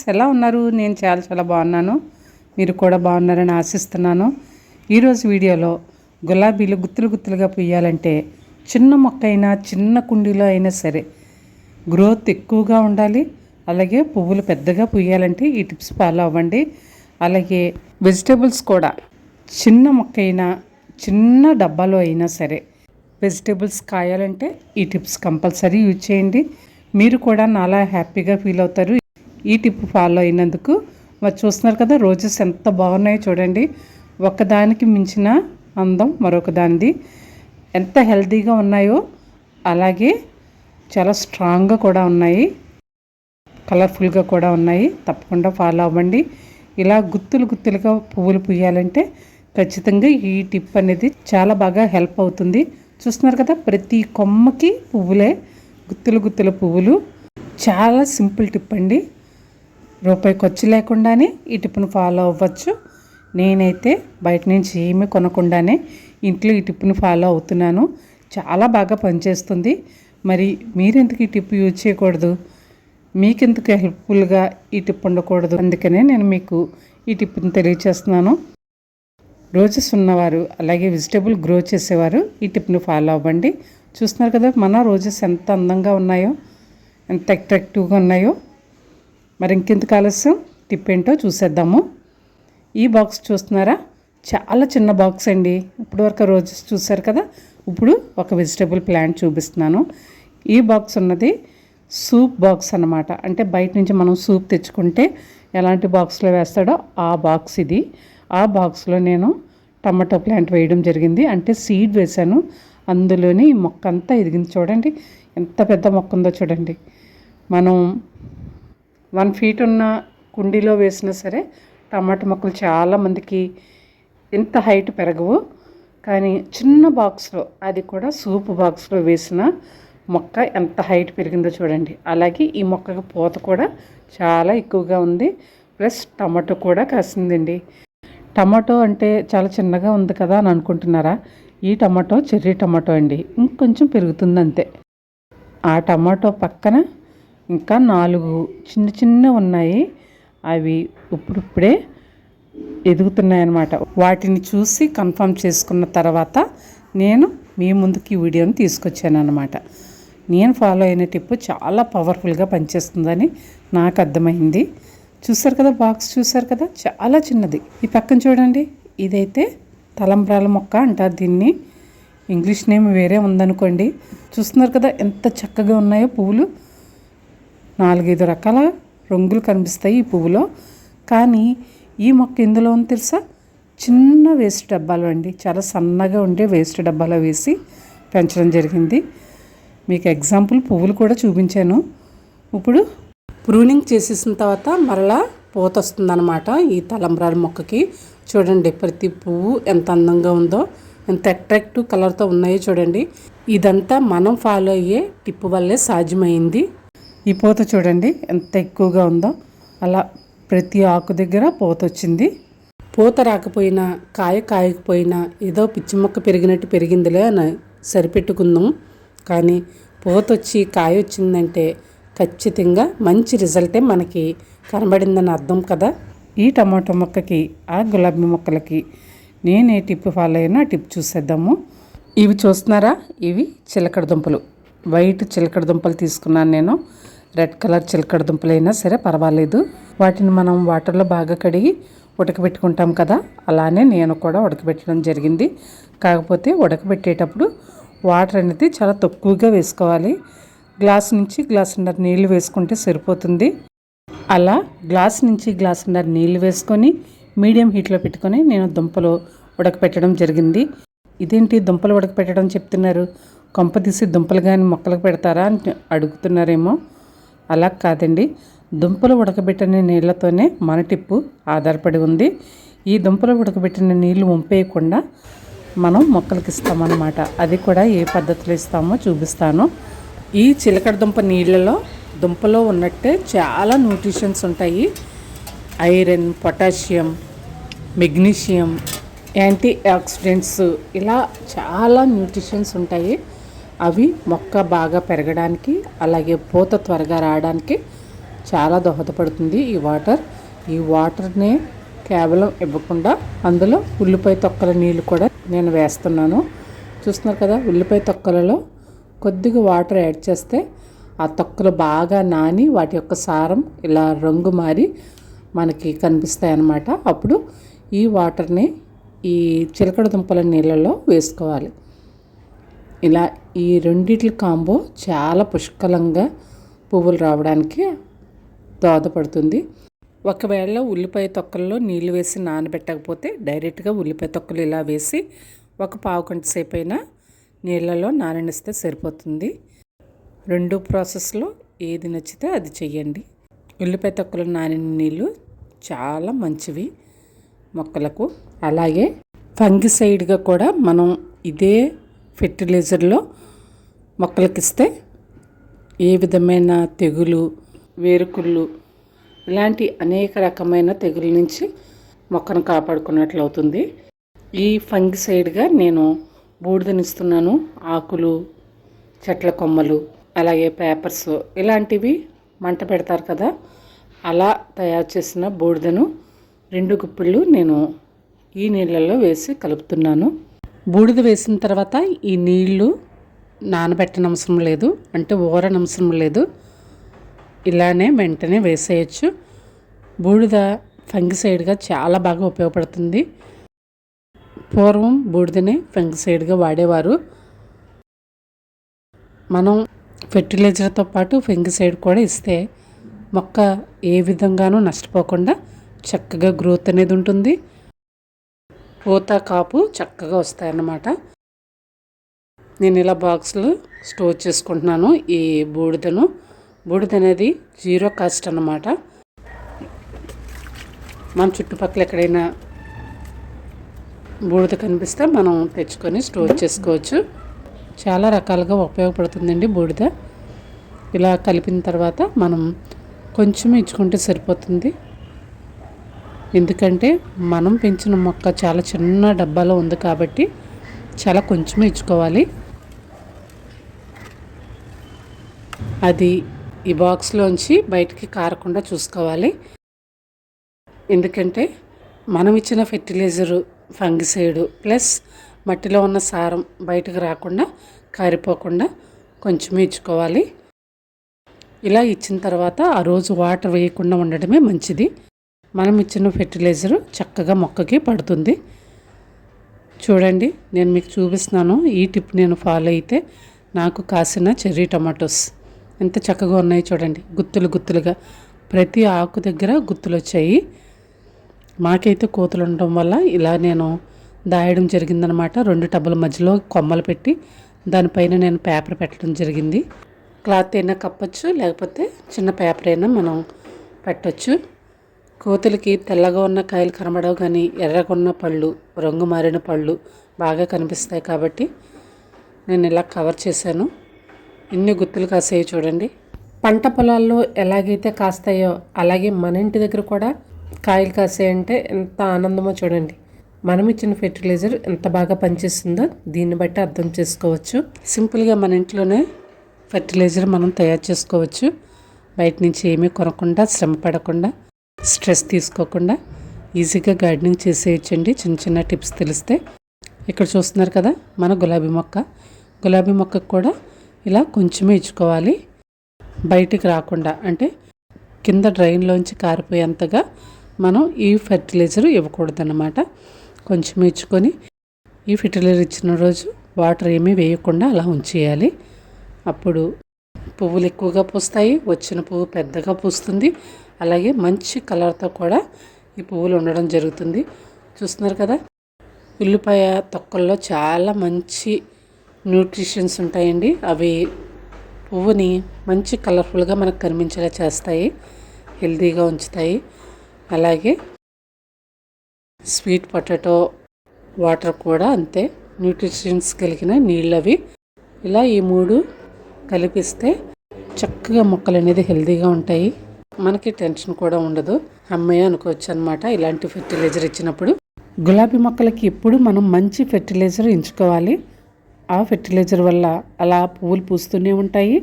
Friends ఎలా ఉన్నారు? నేను చాలా చాలా బాగున్నాను. మీరు కూడా బాగున్నారని ఆశిస్తున్నాను. ఈరోజు వీడియోలో గులాబీలు గుత్తులు గుత్తులుగా పుయ్యాలంటే చిన్న మొక్క అయినా చిన్న కుండీలో అయినా సరే గ్రోత్ ఎక్కువగా ఉండాలి. అలాగే పువ్వులు పెద్దగా పుయ్యాలంటే ఈ టిప్స్ ఫాలో అవ్వండి. అలాగే వెజిటేబుల్స్ కూడా చిన్న మొక్క అయినా చిన్న డబ్బాలో అయినా సరే వెజిటేబుల్స్ కాయాలంటే ఈ టిప్స్ కంపల్సరీ యూజ్ చేయండి. మీరు కూడా నాలా హ్యాపీగా ఫీల్ అవుతారు. ఈ టిప్ ఫాలో అయినందుకు మరి చూస్తున్నారు కదా రోజెస్ ఎంత బాగున్నాయో చూడండి. ఒకదానికి మించిన అందం మరొక దానిది. ఎంత హెల్తీగా ఉన్నాయో అలాగే చాలా స్ట్రాంగ్గా కూడా ఉన్నాయి. కలర్ఫుల్గా కూడా ఉన్నాయి. తప్పకుండా ఫాలో అవ్వండి. ఇలా గుత్తులు గుత్తులుగా పువ్వులు పుయ్యాలంటే ఖచ్చితంగా ఈ టిప్ అనేది చాలా బాగా హెల్ప్ అవుతుంది. చూస్తున్నారు కదా ప్రతి కొమ్మకి పువ్వులే గుత్తులు గుత్తుల పువ్వులు. చాలా సింపుల్ టిప్ అండి. రూపాయి ఖర్చు లేకుండానే ఈ టిప్ను ఫాలో అవ్వచ్చు. నేనైతే బయట నుంచి ఏమీ కొనకుండానే ఇంట్లో ఈ టిప్ని ఫాలో అవుతున్నాను. చాలా బాగా పనిచేస్తుంది. మరి మీరెందుకు ఈ టిప్ యూజ్ చేయకూడదు? మీకెందుకు హెల్ప్ఫుల్గా ఈ టిప్ ఉండకూడదు? అందుకనే నేను మీకు ఈ టిప్ని తెలియచేస్తున్నాను. రోజెస్ ఉన్నవారు అలాగే వెజిటేబుల్ గ్రో చేసేవారు ఈ టిప్ని ఫాలో అవ్వండి. చూస్తున్నారు కదా మన రోజెస్ ఎంత అందంగా ఉన్నాయో ఎంత అట్రాక్టివ్గా ఉన్నాయో. మరి ఇంకెందుకు ఆలస్యం? టిప్ ఏంటో చూసేద్దాము. ఈ బాక్స్ చూస్తున్నారా? చాలా చిన్న బాక్స్ అండి. ఇప్పుడు వరకు రోజెస్ చూసారు కదా? ఇప్పుడు ఒక వెజిటేబుల్ ప్లాంట్ చూపిస్తున్నాను. ఈ బాక్స్ ఉన్నది సూప్ బాక్స్ అన్నమాట. అంటే బయట నుంచి మనం సూప్ తెచ్చుకుంటే ఎలాంటి బాక్స్లో వేస్తాడో ఆ బాక్స్ ఇది. ఆ బాక్స్లో నేను టమాటో ప్లాంట్ వేయడం జరిగింది. అంటే సీడ్ వేశాను. అందులోని ఈ మొక్క అంతా ఎదిగింది చూడండి. ఎంత పెద్ద మొక్క ఉందో చూడండి. మనం వన్ ఫీట్ ఉన్న కుండీలో వేసినా సరే టమాటా మొక్కలు చాలామందికి ఎంత హైట్ పెరగవు. కానీ చిన్న బాక్స్లో అది కూడా సూప్ బాక్స్లో వేసిన మొక్క ఎంత హైట్ పెరిగిందో చూడండి. అలాగే ఈ మొక్కకి పూత కూడా చాలా ఎక్కువగా ఉంది. ప్లస్ టమాటో కూడా కాసిందండి. టమాటో అంటే చాలా చిన్నగా ఉంది కదా అని అనుకుంటున్నారా? ఈ టమాటో చెర్రీ టమాటో అండి. ఇంకొంచెం పెరుగుతుంది అంతే. ఆ టమాటో పక్కన ఇంకా నాలుగు చిన్న చిన్న ఉన్నాయి. అవి ఇప్పుడిప్పుడే ఎదుగుతున్నాయన్నమాట. వాటిని చూసి కన్ఫర్మ్ చేసుకున్న తర్వాత నేను మీ ముందుకి వీడియోని తీసుకొచ్చాను అనమాట నేను ఫాలో అయిన టిప్పు చాలా పవర్ఫుల్గా పనిచేస్తుందని నాకు అర్థమైంది. చూసారు కదా బాక్స్? చూసారు కదా? చాలా చిన్నది. ఈ పక్కన చూడండి. ఇదైతే తలంబ్రాల మొక్క అంటారు దీన్ని. ఇంగ్లీష్ నేమ్ వేరే ఉందనుకోండి. చూస్తున్నారు కదా ఎంత చక్కగా ఉన్నాయో పువ్వులు నాలుగైదు రకాల రంగులు కనిపిస్తాయి ఈ పువ్వులో. కానీ ఈ మొక్క ఇందులో ఉంది తెలుసా? చిన్న వేస్ట్ డబ్బాలు అండి. చాలా సన్నగా ఉండే వేస్ట్ డబ్బాలో వేసి పెంచడం జరిగింది. మీకు ఎగ్జాంపుల్ పువ్వులు కూడా చూపించాను. ఇప్పుడు ప్రూనింగ్ చేసేసిన తర్వాత మరలా పూత వస్తుందన్నమాట ఈ తలంబ్రాల మొక్కకి. చూడండి ప్రతి పువ్వు ఎంత అందంగా ఉందో ఎంత అట్రాక్టివ్ కలర్తో ఉన్నాయో చూడండి. ఇదంతా మనం ఫాలో అయ్యే టిప్పు వల్లే సాధ్యమైంది. ఈ పూత చూడండి ఎంత ఎక్కువగా ఉందో. అలా ప్రతి ఆకు దగ్గర పూత వచ్చింది. పూత రాకపోయినా కాయ కాయకపోయినా ఏదో పిచ్చి మొక్క పెరిగినట్టు పెరిగిందిలే అని సరిపెట్టుకుందాం. కానీ పూత వచ్చి కాయ వచ్చిందంటే ఖచ్చితంగా మంచి రిజల్టే మనకి కనబడిందని అర్థం కదా. ఈ టమాటో మొక్కకి ఆ గులాబీ మొక్కలకి నేను ఏ టిప్ ఫాలో అయినా ఆ టిప్ చూసేద్దాము. ఇవి చూస్తున్నారా? ఇవి చిలకడ దుంపలు. వైట్ చిలకడ దుంపలు తీసుకున్నాను నేను. రెడ్ కలర్ చిలకడ దుంపలు అయినా సరే పర్వాలేదు. వాటిని మనం వాటర్లో బాగా కడిగి ఉడకబెట్టుకుంటాం కదా అలానే నేను కూడా ఉడకబెట్టడం జరిగింది. కాకపోతే ఉడకబెట్టేటప్పుడు వాటర్ అనేది చాలా తక్కువగా వేసుకోవాలి. గ్లాస్ నుంచి గ్లాసున్నర నీళ్ళు వేసుకుంటే సరిపోతుంది. అలా గ్లాస్ నుంచి గ్లాసున్నర నీళ్ళు వేసుకొని మీడియం హీట్లో పెట్టుకొని నేను దుంపలు ఉడకపెట్టడం జరిగింది. ఇదేంటి దుంపలు ఉడకపెట్టడం చెప్తున్నారు? కొంపదీసి దుంపలు కానీ మొక్కలకు పెడతారా అని అడుగుతున్నారేమో. అలా కాదండి. దుంపలు ఉడకబెట్టిన నీళ్ళతోనే మన టిప్పు ఆధారపడి ఉంది. ఈ దుంపలు ఉడకబెట్టిన నీళ్ళు వంపేయకుండా మనం మొక్కలకి ఇస్తామన్నమాట అది కూడా ఏ పద్ధతిలో ఇస్తామో చూపిస్తాను. ఈ చిలకడ దుంప నీళ్ళలో దుంపలో ఉన్నట్టే చాలా న్యూట్రిషన్స్ ఉంటాయి. Iron potassium magnesium antioxidants ఇలా చాలా న్యూట్రిషన్స్ ఉంటాయి. అవి మొక్క బాగా పెరగడానికి అలాగే పూత త్వరగా రావడానికి చాలా దోహదపడుతుంది ఈ వాటర్. ఈ వాటర్ని కేవలం ఇవ్వకుండా అందులో ఉల్లిపాయ తొక్కల నీళ్ళు కూడా నేను వేస్తున్నాను. చూస్తున్నారు కదా ఉల్లిపాయ తొక్కలలో కొద్దిగా వాటర్ యాడ్ చేస్తే ఆ తొక్కలు బాగా నాని వాటి యొక్క సారం ఇలా రంగు మారి మనకి కనిపిస్తాయి అన్నమాట. అప్పుడు ఈ వాటర్ని ఈ చిలకడ దుంపల నీళ్ళలో వేసుకోవాలి. ఇలా ఈ రెండిట్ల కాంబో చాలా పుష్కలంగా పువ్వులు రావడానికి దోహదపడుతుంది. ఒకవేళ ఉల్లిపాయ తొక్కల్లో నీళ్ళు వేసి నానబెట్టకపోతే డైరెక్ట్గా ఉల్లిపాయ తొక్కలు ఇలా వేసి ఒక పావు గంట సేపు అయినా నీళ్ళలో నాననిస్తే సరిపోతుంది. రెండు ప్రాసెస్లో ఏది నచ్చితే అది చెయ్యండి. ఉల్లిపాయ తొక్కలు నానిన నీళ్ళు చాలా మంచివి మొక్కలకు. అలాగే ఫంగిసైడ్గా కూడా మనం ఇదే ఫెర్టిలైజర్లో మొక్కలకిస్తే ఏ విధమైన తెగులు వేరుకుళ్ళు ఇలాంటి అనేక రకమైన తెగుల నుంచి మొక్కను కాపాడుకున్నట్లు అవుతుంది. ఈ ఫంగిసైడ్గా నేను బూడిదనిస్తున్నాను. ఆకులు చెట్ల కొమ్మలు అలాగే పేపర్స్ ఇలాంటివి మంట పెడతారు కదా అలా తయారు చేసిన బూడిదను రెండు గుప్పిళ్ళు నేను ఈ నీళ్ళల్లో వేసి కలుపుతున్నాను. బూడిద వేసిన తర్వాత ఈ నీళ్ళు నానబెట్టనవసరం లేదు. అంటే ఊరనవసరం లేదు. ఇలానే వెంటనే వేసేయచ్చు. బూడిద ఫంగిసైడ్గా చాలా బాగా ఉపయోగపడుతుంది. పూర్వం బూడిదని ఫంగిసైడ్గా వాడేవారు. మనం ఫెర్టిలైజర్తో పాటు ఫెంగిసైడ్ కూడా ఇస్తే మొక్క ఏ విధంగానూ నష్టపోకుండా చక్కగా గ్రోత్ అనేది ఉంటుంది. పూత కాపు చక్కగా వస్తాయన్నమాట. నేను ఇలా బాక్స్లో స్టోర్ చేసుకుంటున్నాను ఈ బూడిదను. బూడిద అనేది జీరో కాస్ట్ అన్నమాట. మన చుట్టుపక్కల ఎక్కడైనా బూడిద కనిపిస్తే మనం తెచ్చుకొని స్టోర్ చేసుకోవచ్చు. చాలా రకాలుగా ఉపయోగపడుతుందండి బూడిద. ఇలా కలిపిన తర్వాత మనం కొంచెం ఇచ్చుకుంటే సరిపోతుంది. ఎందుకంటే మనం పెంచిన మొక్క చాలా చిన్న డబ్బాలో ఉంది కాబట్టి చాలా కొంచెమే ఇచ్చుకోవాలి. అది ఈ బాక్స్లోంచి బయటికి కారకుండా చూసుకోవాలి. ఎందుకంటే మనం ఇచ్చిన ఫెర్టిలైజరు ఫంగిసైడు ప్లస్ మట్టిలో ఉన్న సారం బయటకు రాకుండా కారిపోకుండా కొంచెం ఇచ్చుకోవాలి. ఇలా ఇచ్చిన తర్వాత ఆ రోజు వాటర్ వేయకుండా ఉండడమే మంచిది. మనం ఇచ్చిన ఫెర్టిలైజర్ చక్కగా మొక్కకి పడుతుంది. చూడండి నేను మీకు చూపిస్తున్నాను. ఈ టిప్ నేను ఫాలో అయితే నాకు కాసిన చెర్రీ టమాటోస్. ఎంత చక్కగా ఉన్నాయి చూడండి. గుత్తులు గుత్తులుగా. ప్రతి ఆకు దగ్గర గుత్తులు వచ్చాయి. మాకైతే కోతులు ఉండడం వల్ల ఇలా నేను దాయడం జరిగిందనమాట. రెండు టబ్బుల మధ్యలో కొమ్మలు పెట్టి దానిపైన నేను పేపర్ పెట్టడం జరిగింది. క్లాత్ అయినా కప్పచ్చు లేకపోతే చిన్న పేపర్ అయినా మనం పెట్టచ్చు. కోతులకి తెల్లగా ఉన్న కాయలు కనబడవు కానీ ఎర్రగా ఉన్న పళ్ళు రంగు మారిన పళ్ళు బాగా కనిపిస్తాయి కాబట్టి నేను ఇలా కవర్ చేశాను. ఇన్ని గుత్తులు కాసాయి చూడండి. పంట పొలాల్లో ఎలాగైతే కాస్తాయో అలాగే మన ఇంటి దగ్గర కూడా కాయలు కాసాయంటే ఎంత ఆనందమో చూడండి. మనం ఇచ్చిన ఫెర్టిలైజర్ ఎంత బాగా పనిచేస్తుందో దీన్ని బట్టి అర్థం చేసుకోవచ్చు. సింపుల్గా మన ఇంట్లోనే ఫెర్టిలైజర్ మనం తయారు చేసుకోవచ్చు. బయట నుంచి ఏమీ కొనకుండా శ్రమ పడకుండా స్ట్రెస్ తీసుకోకుండా ఈజీగా గార్డెనింగ్ చేసేయచ్చండి. చిన్న చిన్న టిప్స్ తెలిస్తే. ఇక్కడ చూస్తున్నారు కదా మన గులాబీ మొక్క. గులాబీ మొక్కకు కూడా ఇలా కొంచెమే ఇచ్చుకోవాలి. బయటికి రాకుండా అంటే కింద డ్రైన్లోంచి కారిపోయేంతగా మనం ఈ ఫెర్టిలైజర్ ఇవ్వకూడదన్నమాట. కొంచెం ఇచ్చుకొని ఈ ఫెర్టిలైజర్ ఇచ్చిన రోజు వాటర్ ఏమీ వేయకుండా అలా ఉంచేయాలి. అప్పుడు పువ్వులు ఎక్కువగా పూస్తాయి వచ్చిన పువ్వు పెద్దగా పూస్తుంది. అలాగే మంచి కలర్తో కూడా ఈ పువ్వులు ఉండడం జరుగుతుంది. చూస్తున్నారు కదా? ఉల్లిపాయ తొక్కల్లో చాలా మంచి న్యూట్రిషన్స్ ఉంటాయండి. అవి పువ్వుని మంచి కలర్ఫుల్గా మనకు కనిపించేలా చేస్తాయి. హెల్తీగా ఉంచుతాయి. అలాగే స్వీట్ పొటాటో వాటర్ కూడా అంతే. న్యూట్రిషన్స్ కలిగిన నీళ్ళు అవి ఇలా ఈ మూడు కలిపిస్తే చక్కగా మొక్కలు అనేది హెల్తీగా ఉంటాయి. మనకి టెన్షన్ కూడా ఉండదు. అమ్మాయి అనుకోవచ్చు అనమాట ఇలాంటి ఫెర్టిలైజర్ ఇచ్చినప్పుడు. గులాబీ మొక్కలకి ఎప్పుడు మనం మంచి ఫెర్టిలైజర్ ఎంచుకోవాలి. ఆ ఫెర్టిలైజర్ వల్ల అలా పువ్వులు పూస్తూనే ఉంటాయి.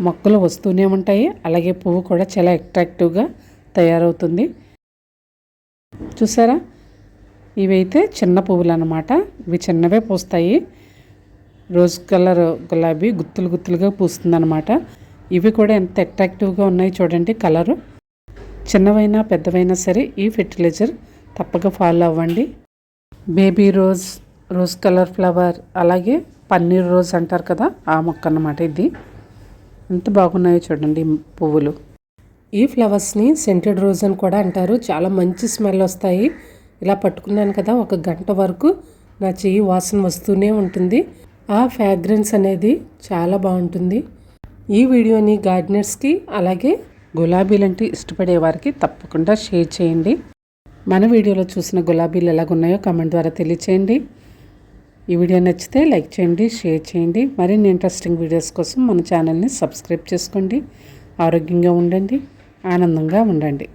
మొక్కలు వస్తూనే ఉంటాయి. అలాగే పువ్వు కూడా చాలా అట్రాక్టివ్గా తయారవుతుంది. చూసారా? ఇవైతే చిన్న పువ్వులు అనమాట ఇవి చిన్నవే పూస్తాయి. రోజ్ కలర్ గులాబీ గుత్తులు గుత్తులుగా పూస్తుందన్నమాట. ఇవి కూడా ఎంత అట్రాక్టివ్గా ఉన్నాయి చూడండి కలరు. చిన్నవైనా పెద్దవైనా సరే ఈ ఫెర్టిలైజర్ తప్పక ఫాలో అవ్వండి. Baby rose rose colour flower అలాగే పన్నీర్ రోజ్ అంటారు కదా ఆ మొక్క అన్నమాట ఇది. ఎంత బాగున్నాయో చూడండి పువ్వులు. ఈ ఫ్లవర్స్ని సెంటెడ్ రోజ్ అని కూడా అంటారు. చాలా మంచి స్మెల్ వస్తాయి. ఇలా పట్టుకున్నాను కదా ఒక గంట వరకు నా చెయ్యి వాసన వస్తూనే ఉంటుంది. ఆ ఫ్యాగ్రెన్స్ అనేది చాలా బాగుంటుంది. ఈ వీడియోని గార్డెనర్స్కి అలాగే గులాబీలంటే ఇష్టపడే వారికి తప్పకుండా షేర్ చేయండి. మన వీడియోలో చూసిన గులాబీలు ఎలాగున్నాయో కామెంట్ ద్వారా తెలియచేయండి. ఈ వీడియో నచ్చితే లైక్ చేయండి షేర్ చేయండి. మరిన్ని ఇంట్రెస్టింగ్ వీడియోస్ కోసం మన ఛానల్ని సబ్స్క్రైబ్ చేసుకోండి. ఆరోగ్యంగా ఉండండి ఆనందంగా ఉండండి.